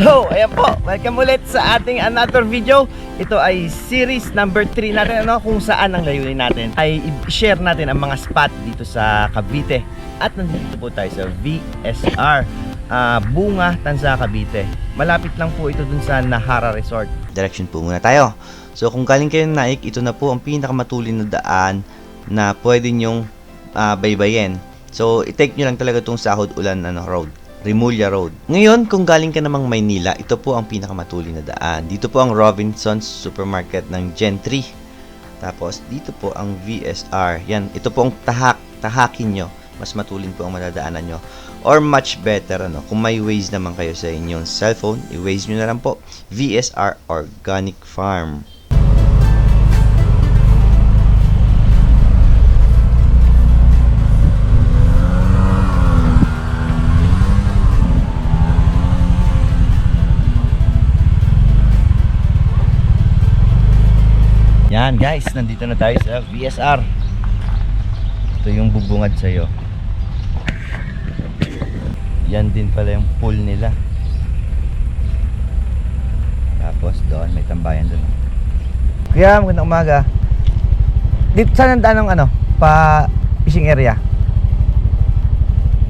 So, ayan po, welcome ulit sa ating another video. Ito ay series number 3 natin ano, kung saan ang layunin natin ay i-share natin ang mga spot dito sa Cavite. At nandito po tayo sa VSR, ah, Bunga, Tanza, Cavite. Malapit lang po ito dun sa Nahara Resort. Direction po muna tayo. So kung galing kayo ng Naik, ito na po ang pinakamatulin na daan na pwede nyong ah, baybayin. So, i-take nyo lang talaga itong Sahod Ulan ano, Road. Rimulya Road. Ngayon, kung galing ka namang Maynila, ito po ang pinakamatulin na daan. Dito po ang Robinson's Supermarket ng Gentry. Tapos, dito po ang VSR. Yan, ito po ang tahak, tahakin nyo. Mas matulin po ang madadaanan nyo. Or much better, ano, kung may Waze naman kayo sa inyong cellphone, i-Waze nyo na lang po. VSR Organic Farm. Yan guys, nandito na tayo sa VSR. Ito yung bubungad sa'yo. Yan din pala yung pool nila. Tapos doon, may tambayan doon. Kuya, magandang umaga. Dito saan ang daan ano? Pa fishing area?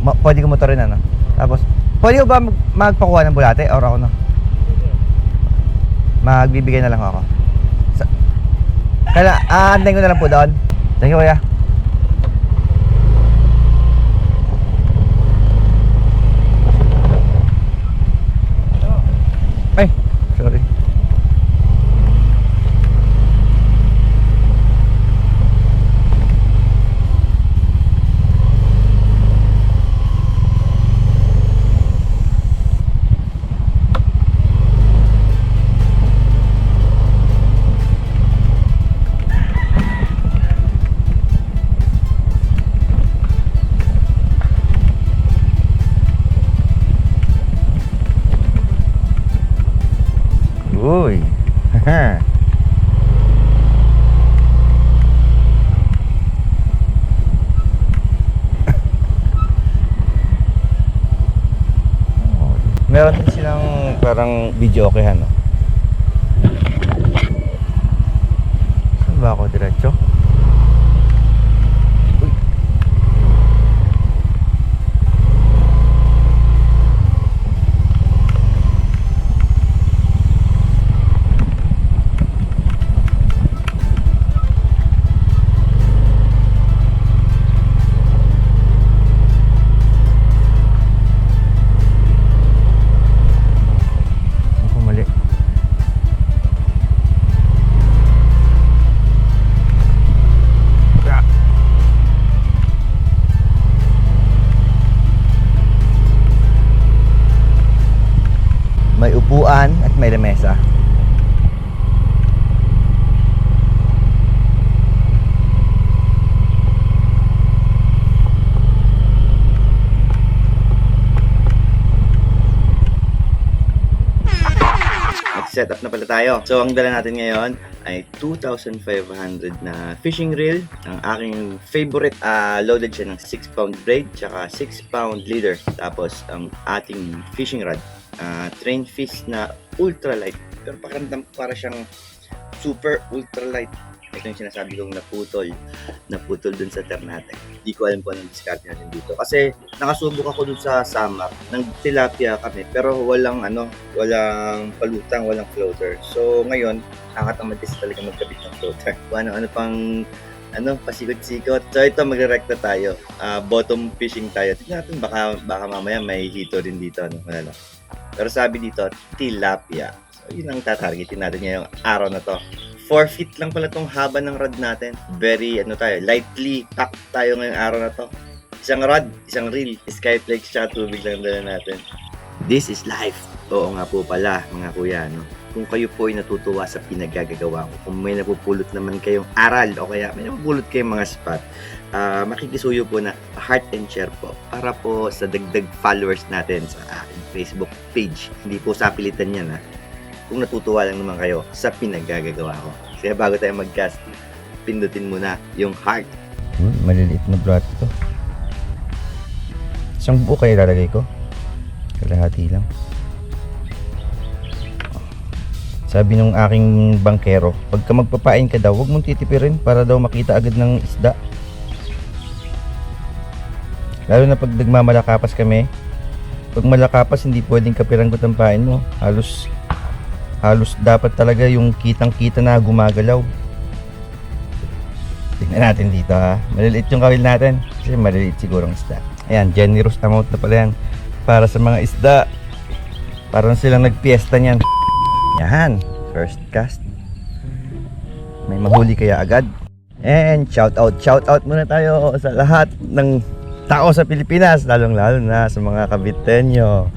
Ma- pwede ko motorin ano? Tapos, pwede ko ba mag- magpakuha ng bulate or ako no? Magbibigay na lang ako. Sa, kaya, ah, ko na lang po doon. Thank you, kuya. Video okay? Nag-set up na pala tayo. So, ang dala natin ngayon ay 2,500 na fishing reel. Ang aking favorite, ah, loaded siya ng 6 pound braid, tsaka 6 pound leader. Tapos, ang ating fishing rod, ah, train fish na ultralight. Pero pakiramdam para siyang super ultralight. Ito yung sinasabi kong naputol. Naputol dun sa Ternate. Hindi ko alam kung anong discard natin dito. Kasi nakasubok ako dun sa Samar. Nang tilapia kami. Pero walang ano, walang palutang, walang floater. So ngayon, nakakatamad kasi talaga magkabit ng floater. Ano-ano pang ano, pasikot-sikot. So ito, magre-recta tayo. Ah, bottom fishing tayo. Tingnan natin, baka, baka mamaya may hito rin dito. Ano, wala lang. Pero sabi dito, tilapia. So yun ang tatargetin natin ngayong araw na to. 4 feet lang pala tong haba ng rod natin. Very, ano tayo, lightly packed tayo ngayong araw na to. Isang rod, isang reel, skyflex, tsaka tubig lang dala natin. This is life. Oo nga po pala, mga kuya, no? Kung kayo po ay natutuwa sa pinagagagawa ko, kung may napupulot naman kayong aral o kaya may napupulot kayong mga spot, ah makikisuyo po na heart and share po para po sa dagdag followers natin sa aking Facebook page. Hindi po sa pilitan yan ha. Kung natutuwa lang naman kayo sa pinagagagawa ko. Kaya bago tayo mag-cast, pindutin mo na yung heart. Hmm, maliliit na brat ito. Isang buo kaya lalagay ko? Kalahati lang. Sabi nung aking bangkero, pagka magpapain ka daw, huwag mong titipirin para daw makita agad ng isda. Lalo na pag nagmamalakapas kami, pag malakapas hindi pwedeng kapiranggot ang pain mo. Halos halos dapat talaga yung kitang-kita na gumagalaw. Tingnan natin dito ha. Maliliit yung kawil natin. Kasi maliliit siguro ang isda. Ayan, generous amount na pala yan. Para sa mga isda. Parang silang nagpiesta niyan. Yan, first cast. May mahuli kaya agad. And shout out, shout out muna tayo sa lahat ng tao sa Pilipinas, lalong lalo na sa mga Caviteño.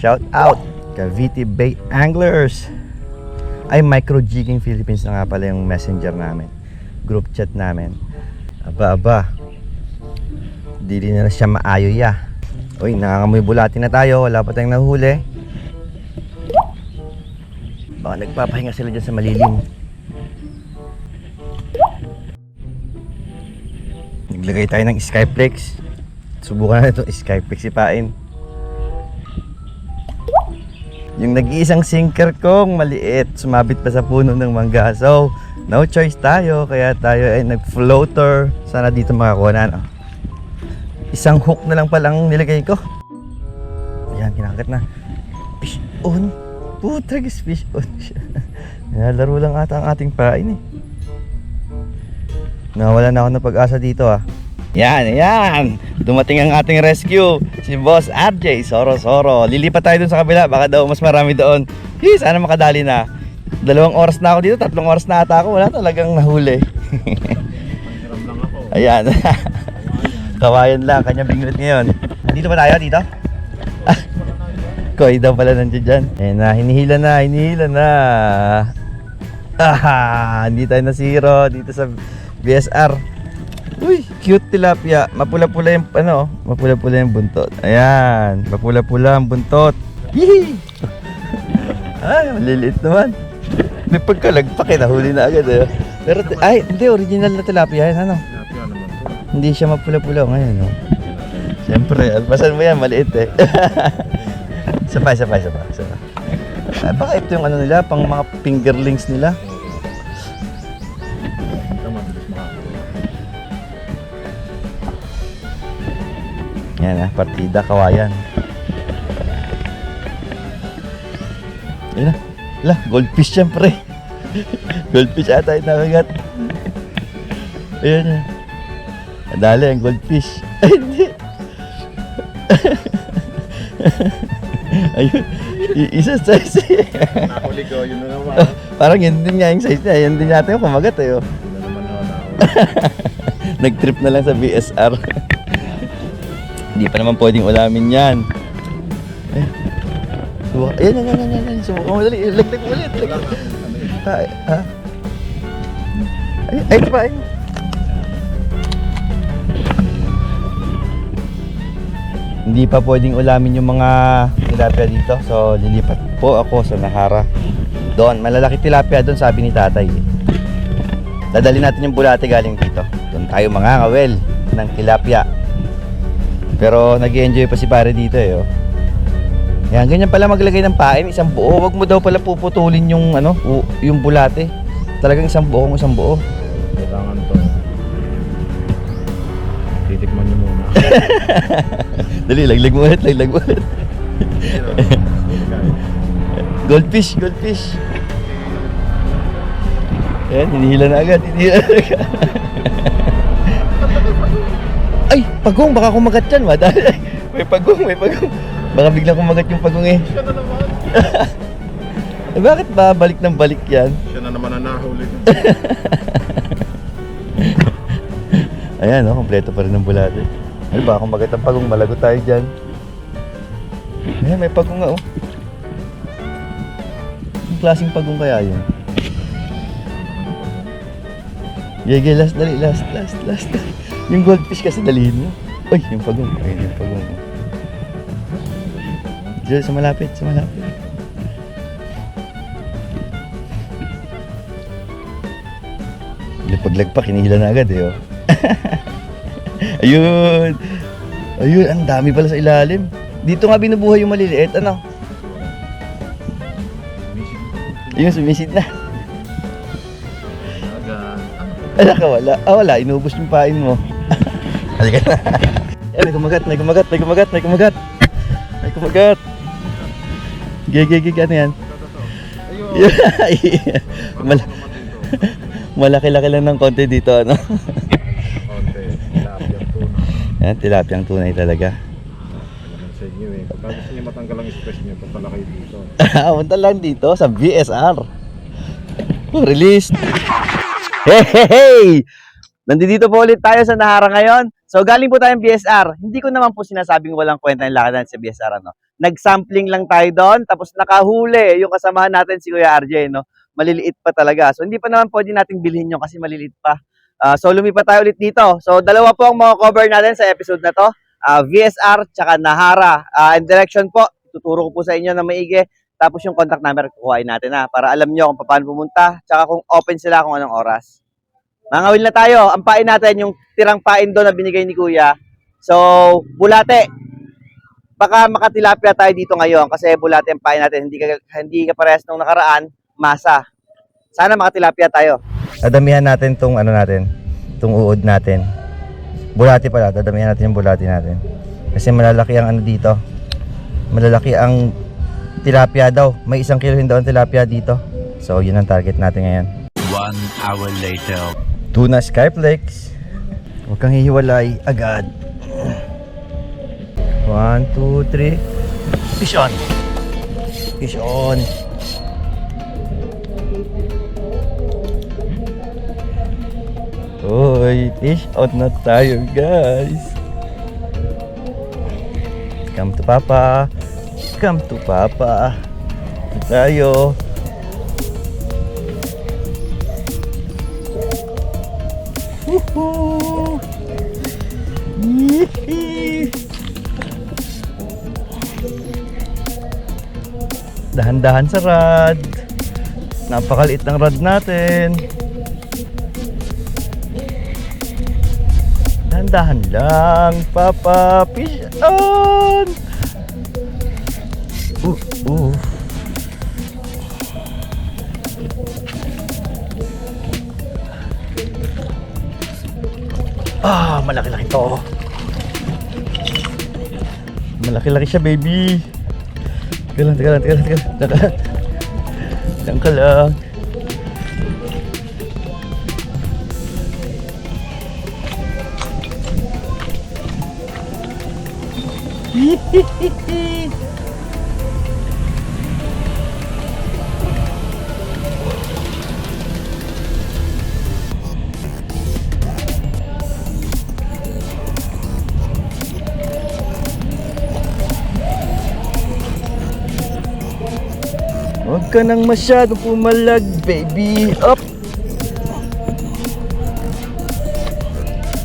Shout out, Cavite Bay Anglers. Ay, Micro Jigging Philippines na nga pala yung messenger namin. Group chat namin. Aba, aba. Di rin na siya maayo ya. Uy, nangangamoy bulati na tayo. Wala pa tayong nahuli. Baka nagpapahinga sila dyan sa malilim. Naglagay tayo ng Skyflex. Subukan na ito, Skyflex ipain. Yung nag-iisang sinker kong maliit, sumabit pa sa puno ng mangga. So, no choice tayo, kaya tayo ay nag-floater. Sana dito makakuha na, no? Isang hook na lang palang nilagay ko. Ayan, kinakat na. Fish on. Putrag is fish on siya. Laro lang ata ang ating pain eh. Nawala na ako ng pag-asa dito ah. Yan, yan. Dumating ang ating rescue. Si Boss RJ, Soro Soro. Lilipat tayo dun sa kabila. Baka daw mas marami doon. Hey, sana makadali na. Dalawang oras na ako dito. Tatlong oras na ata ako. Wala talagang nahuli. Ayan. Kawayan lang. Kanyang bingwit ngayon. Dito ba tayo? Dito? Ah, Koy daw pala nandiyan dyan. Ayan na. Hinihila na. Hinihila na. Ah, hindi tayo nasiro dito sa BSR. Uy, cute tilapia. Mapula-pula yung ano, mapula-pula yung buntot. Ayan, mapula-pula ang buntot. Yee! Ay, maliliit naman. May pagkalagpak eh, nahuli na agad eh. Pero, ay, hindi, original na tilapia yan, ano? Hindi siya mapula-pula ngayon, no? Siyempre, alpasan mo yan, maliit eh. isa pa, isa pa, isa pa, isa pa. Ah, baka ito yung ano nila, pang mga fingerlings nila. Yan ah, partida kawayan. Yan na. Lah, goldfish syempre. goldfish ata yung nakagat. Ayan yan. Dali ang goldfish. Ay, hindi. Ayun. Isa size. Nahuli ko, yun na naman. Parang yun din nga yung size niya. Yan din yata yung kumagat eh. oh. Yun na nahuli. Nag-trip na lang sa BSR. Hindi pa naman pwedeng ulamin yan. Eh. Subukan. Ayan, yan, yan, yan, yan, yan. Subukan mo dali. Laglag mo ulit. Laglag. Ha? ha? Ay, ay, pa. Ay. Hindi pa pwedeng ulamin yung mga tilapia dito. So, lilipat po ako sa Nahara. Doon, malalaki tilapia doon, sabi ni tatay. eh. Dadali natin yung bulate galing dito. Doon tayo mga kawel ng tilapia. Pero nag enjoy pa si pare dito eh. Oh. Yan, ganyan pala maglagay ng pain, isang buo. Wag mo daw pala puputulin yung ano, yung bulate. Talagang isang buo kung isang buo. Kailangan to. Titikman niyo muna. Dali, laglag mo ulit, laglag mo ulit. Goldfish, goldfish. Ayan, hinihila na agad, hinihila na agad. Ay, pagong, baka kumagat yan, madali. May pagong, may pagong. Baka biglang kumagat yung pagong eh. Siya na naman. Eh, bakit ba balik ng balik yan? Siya na naman ang nahuli. Ayan, oh, kompleto pa rin ng bulate. Ay, baka kumagat ang pagong, malago tayo dyan. Ayan, may pagong nga, oh. Ang klaseng pagong kaya yun? Yege, last, dali, last, last, last. Yung goldfish kasi dalihin mo. Uy, yung pagong. Ayun, yung pagong. Diyan, sa malapit, sa malapit. Lagpag-lagpak, hinihila na agad eh, oh. Ayun. Ayun, ang dami pala sa ilalim. Dito nga binubuhay yung maliliit, ano? Yung sumisid na. Aga. Wala ka, wala. Ah, wala. Inubos yung pain mo. Halika na. Eh, may kumagat, may kumagat, may kumagat, may kumagat. May kumagat. Gig, gig, gig, ano yan? Mal- Malaki-laki lang ng konti dito, ano? Konti. Tilapia tuna. Yan, tilapiang tunay talaga. Sa inyo eh. Pag gusto niyo matanggal ang stress niyo, punta kayo dito. Punta lang dito sa VSR. Release. Hey, hey, hey! Nandito po ulit tayo sa Nahara ngayon. So galing po tayong BSR. Hindi ko naman po sinasabing walang kwenta yung lakad natin sa BSR. Ano? Nag-sampling lang tayo doon, tapos nakahuli yung kasamahan natin si Kuya RJ. No? Maliliit pa talaga. So hindi pa naman pwede nating bilhin yun kasi maliliit pa. Ah, so lumipat tayo ulit dito. So dalawa po ang mga cover natin sa episode na to. Ah, VSR tsaka Nahara. Ah, and direction po, tuturo ko po sa inyo na maigi. Tapos yung contact number, kukuhain natin na para alam nyo kung paano pumunta, tsaka kung open sila kung anong oras. Mangawil na tayo. Ang pain natin, yung tirang pain doon na binigay ni Kuya. So, bulate. Baka makatilapia tayo dito ngayon kasi bulate ang pain natin. Hindi ka, hindi ka parehas nung nakaraan, masa. Sana makatilapia tayo. Dadamihan natin tong ano natin, tong uod natin. Bulati pala, dadamihan natin yung bulati natin. Kasi malalaki ang ano dito. Malalaki ang tilapia daw. May isang kilo daw ang tilapia dito. So, yun ang target natin ngayon. One hour later. Tuna Skyflex. Huwag kang hihiwalay agad. One, two, three. Fish on. Fish on. Uy, fish on na tayo guys. Come to Papa. Come to Papa. Ito tayo. Dahan-dahan sa rad. Napakaliit ng rad natin. Dahan-dahan lang, Papa. Fish on! Uh, uh. Ah, malaki-laki to. Malaki-laki siya, baby. Teka lang, teka lang, teka lang, teka lang. Lang. Diyan ka lang. Ka nang masyado pumalag, baby. Up!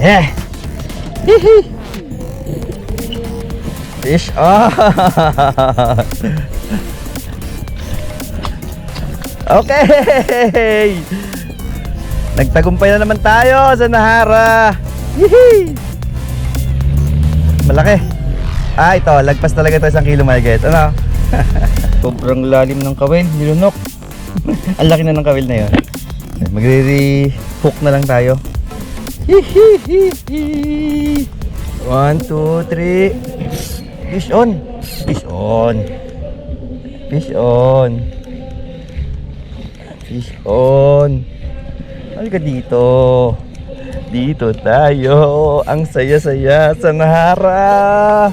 Eh! Hihi! Fish on! okay! Nagtagumpay na naman tayo sa Nahara. Hihi! Malaki. Ah, ito. Lagpas talaga ito isang kilo mahigit. Ano? Sobrang lalim ng kawil, nilunok. Ang laki na ng kawil na yun. Magre-hook na lang tayo. Hihihihi. One, two, three. Fish on. Fish on. Fish on. Fish on. Halika dito. Dito tayo. Ang saya-saya sa Nahara.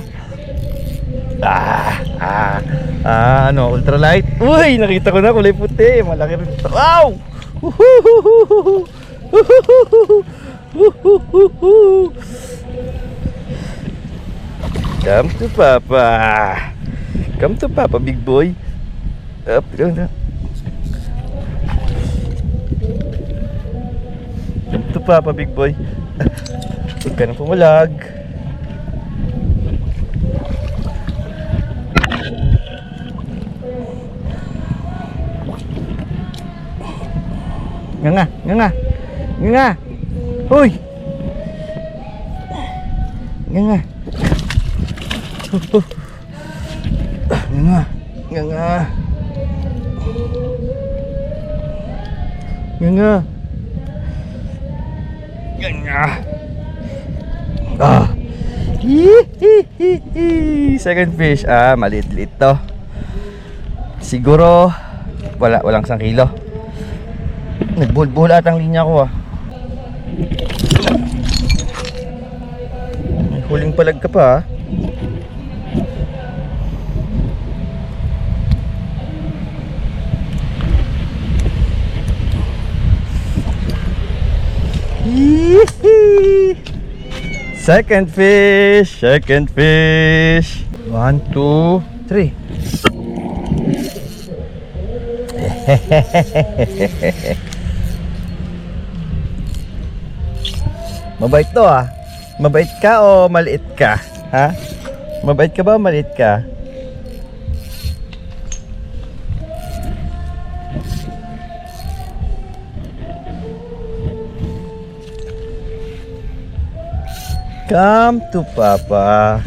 Ah, ah, ah, ano, ultralight. Uy, nakita ko na kulay puti. Malaki rin. Wow! Come to Papa. Come to Papa, big boy. Up, down, down. Come to Papa, big boy. Huwag ka nang pumalag. Nga nga, nga nga. Nga nga. Hoy! Nga nga. Oh, oh. Nga nga. Nga nga. Yan nga. Yan nga. Ah. Second fish. Ah, maliit-liit to. Siguro, wala, walang isang kilo. Nagbulbul at ang linya ko ah. May huling palag ka pa ah. Second fish, second fish. One, two, three. Mabait to ah. Mabait ka o maliit ka? Ha? Mabait ka ba o maliit ka? Come to Papa.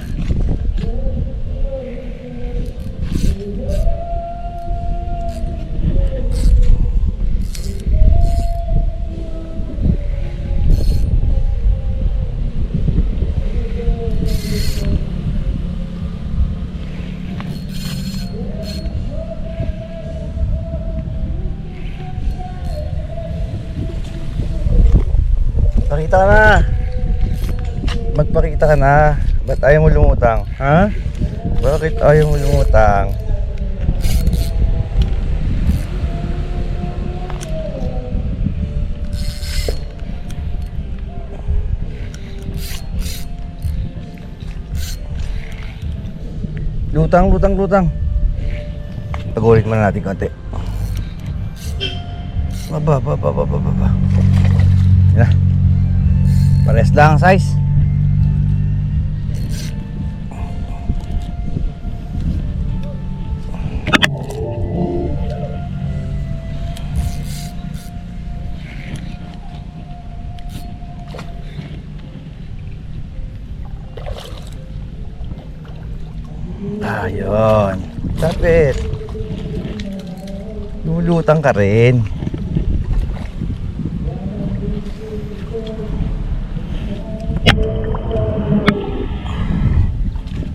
Magpakita ka na. Ba't ayaw mo lumutang? Ha? Bakit ayaw mo lumutang? Lutang, lutang, lutang. Pagulit muna natin konti. Baba, baba, baba, baba. Yan. Pares lang ang size. Tapit. Lulutang ka rin.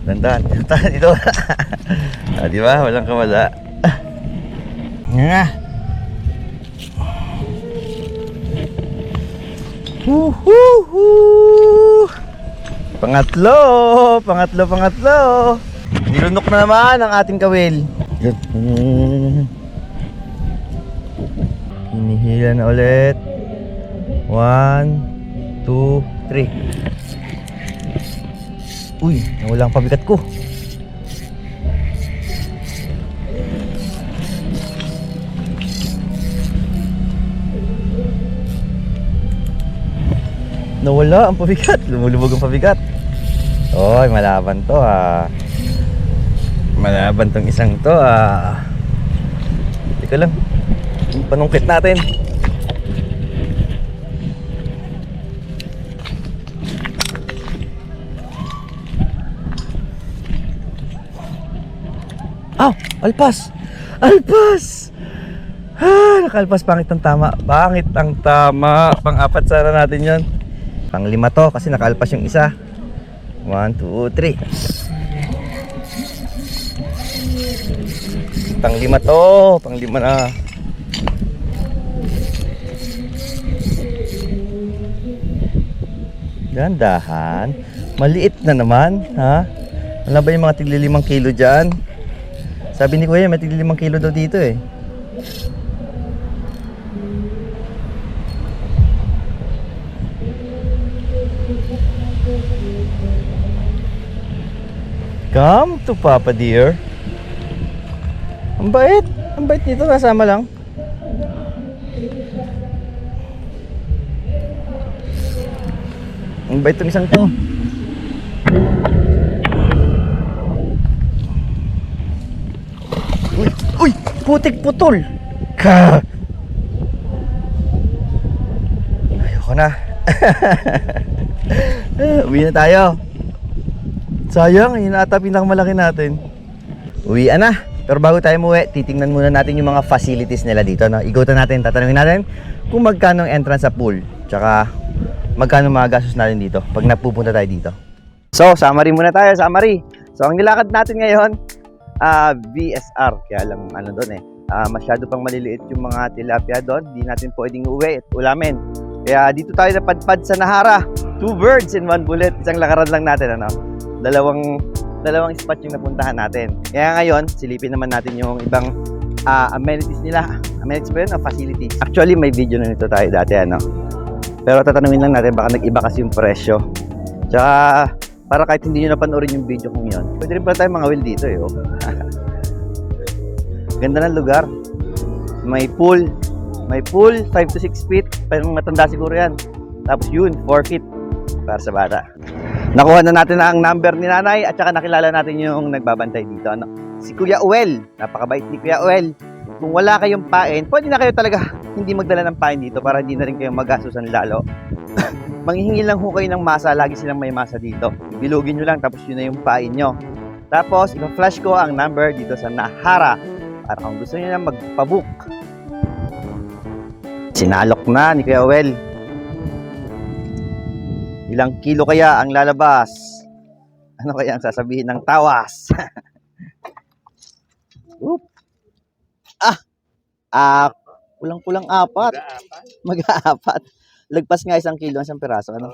Dandan. Dandan dito. ah, di ba? Walang kawala. Nga. Woohoo! Pangatlo! Pangatlo, pangatlo! Nilunok na naman ang ating kawil. Hinihila na ulit. One, two, three. Uy, nawala ang pabigat ko. Nawala ang pabigat. Lumulubog ang pabigat. Oy, malaban to ah. Malaban tong isang to ah. Teka lang. Yung panungkit natin. Aw! Alpas! Alpas! Ah, nakalpas pangit ang tama. Pangit ang tama. Pang-apat sana natin yon. Pang-lima to kasi nakalpas yung isa. One, two, three. Pang-lima to. Pang-lima na. Dandahan. Maliit na naman, ha? Ano ba yung mga tigli limang kilo dyan? Sabi ni Kuya, may tigli limang kilo daw dito eh. Come to Papa dear. Ang bait. Ang bait nito, kasama lang. Ang bait tong isang to. Uy, uy, putik putol. Ka. Ayoko na. Uwi na tayo. Sayang, yun ata pinakamalaki natin. Uwi na. Pero bago tayo umuwi, titingnan muna natin yung mga facilities nila dito. No? Igutan natin, tatanungin natin kung magkano ang entrance sa pool. Tsaka magkano mga gastos natin dito pag napupunta tayo dito. So, summary muna tayo, summary. So, ang nilakad natin ngayon, ah VSR. Kaya lang ano doon eh. Ah, masyado pang maliliit yung mga tilapia doon. Di natin pwedeng uwi at ulamin. Kaya dito tayo napadpad sa Nahara. Two birds in one bullet. Isang lakaran lang natin, ano? Dalawang dalawang spot yung napuntahan natin. Kaya ngayon, silipin naman natin yung ibang ah, amenities nila. Amenities ba yun? O facilities? Actually, may video na nito tayo dati, ano? Pero tatanungin lang natin, baka nag-iba kasi yung presyo. Tsaka, para kahit hindi nyo napanoorin yung video kong yun, pwede rin pala tayo mga will dito, eh. Oh. Ganda ng lugar. May pool. May pool, 5 to 6 feet. Parang matanda siguro yan. Tapos yun, 4 feet para sa bata. Nakuha na natin ang number ni nanay at saka nakilala natin yung nagbabantay dito. Ano? Si Kuya Uel. Napakabait ni Kuya Uel. Kung wala kayong pain, pwede na kayo talaga hindi magdala ng pain dito para hindi na rin kayo magastusan lalo. Manghihingi lang ho kayo ng masa. Lagi silang may masa dito. Bilugin nyo lang tapos yun na yung pain nyo. Tapos, ipa-flash ko ang number dito sa Nahara para kung gusto niyo na magpabook. Sinalok na ni Kuya Well. Ilang kilo kaya ang lalabas? Ano kaya ang sasabihin ng tawas? Oop. Ah! Ah, kulang-kulang apat. Mag-aapat. Lagpas nga isang kilo, isang piraso. Ano?